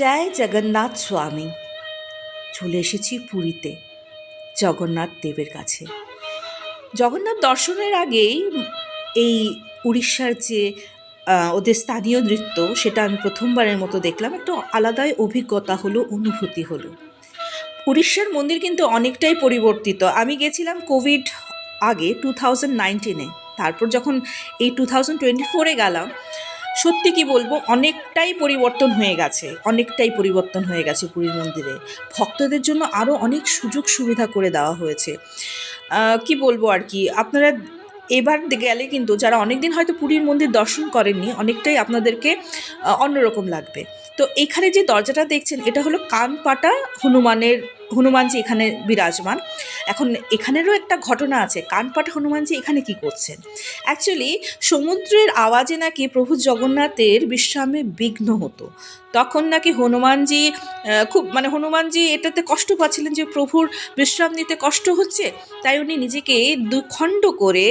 জয় জগন্নাথ স্বামী চলে এসেছি পুরীতে, জগন্নাথ দেবের কাছে। জগন্নাথ দর্শনের আগেই এই উড়িষ্যার যে ওদের স্থানীয় নৃত্য, সেটা আমি প্রথমবারের মতো দেখলাম। একটু আলাদাই অভিজ্ঞতা হলো, অনুভূতি হলো। উড়িষ্যার মন্দির কিন্তু অনেকটাই পরিবর্তিত। আমি গেছিলাম কোভিড আগে, টু থাউজেন্ড নাইনটিনে। তারপর যখন এই টু থাউজেন্ড টোয়েন্টি ফোরে গেলাম সত্যি কি বলব, অনেকটাই পরিবর্তন হয়ে গেছে, অনেকটাই পরিবর্তন হয়ে গেছে পুরীর মন্দিরে। ভক্তদের জন্য আরও অনেক সুযোগ সুবিধা করে দেওয়া হয়েছে। কি বলব আর কি, আপনারা এবার গেলে কিন্তু যারা অনেকদিন হয়তো পুরীর মন্দির দর্শন করেননি, অনেকটাই আপনাদেরকে অন্যরকম লাগবে। তো এখানে যে দরজাটা দেখছেন, এটা হলো কানপাটা হনুমানের হনুমানজি এখানে বিরাজমান। এখন এখানেরও একটা ঘটনা আছে, কানপাটা হনুমানজি এখানে কি করছেন? অ্যাকচুয়ালি সমুদ্রের আওয়াজে নাকি প্রভু জগন্নাথের বিশ্রামে বিঘ্ন হতো। তখন নাকি হনুমানজি খুব মানে হনুমানজি এটাতে কষ্ট পাচ্ছিলেন যে প্রভুর বিশ্রাম নিতে কষ্ট হচ্ছে, তাই উনি নিজেকে দুখণ্ড করে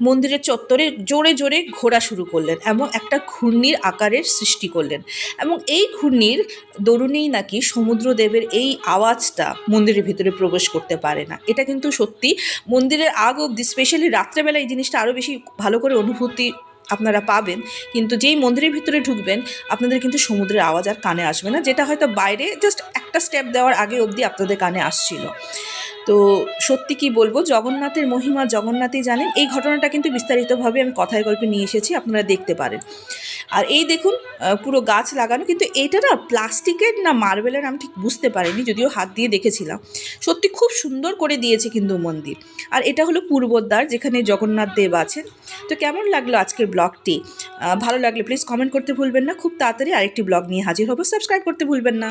মন্দিরের চত্বরে জোরে জোরে ঘোরা শুরু করলেন এবং একটা ঘূর্ণির আকারের সৃষ্টি করলেন। এবং এই ঘূর্ণির দরুণেই নাকি সমুদ্রদেবের এই আওয়াজটা মন্দিরের ভিতরে প্রবেশ করতে পারে না। এটা কিন্তু সত্যি মন্দিরের আগ অবধি স্পেশালি রাত্রেবেলা এই জিনিসটা আরও বেশি ভালো করে অনুভূতি আপনারা পাবেন। কিন্তু যেই মন্দিরের ভিতরে ঢুকবেন, আপনাদের কিন্তু সমুদ্রের আওয়াজ আর কানে আসবে না। যেটা হয়তো বাইরে জাস্ট একটা স্টেপ দেওয়ার আগে অবধি আপনাদের কানে আসছিল। তো সত্যি কি বলব, জগন্নাথের মহিমা জগন্নাথই জানেন। এই ঘটনাটা কিন্তু বিস্তারিতভাবে আমি কথায় গল্পে নিয়ে এসেছি, আপনারা দেখতে পারেন। আর এই দেখুন পুরো গাছ লাগানো, কিন্তু এটা না প্লাস্টিকের না মার্বেলের, আমি ঠিক বুঝতে পারিনি, যদিও হাত দিয়ে দেখেছিলাম। সত্যি খুব সুন্দর করে দিয়েছে কিন্তু মন্দির। আর এটা হলো পূর্বদ্বার, যেখানে জগন্নাথ দেব আছেন। তো কেমন লাগল আজকের ব্লগটি? ভালো লাগলে প্লিজ কমেন্ট করতে ভুলবেন না। খুব তাড়াতাড়ি আরেকটি ব্লগ নিয়ে হাজির হব। সাবস্ক্রাইব করতে ভুলবেন না।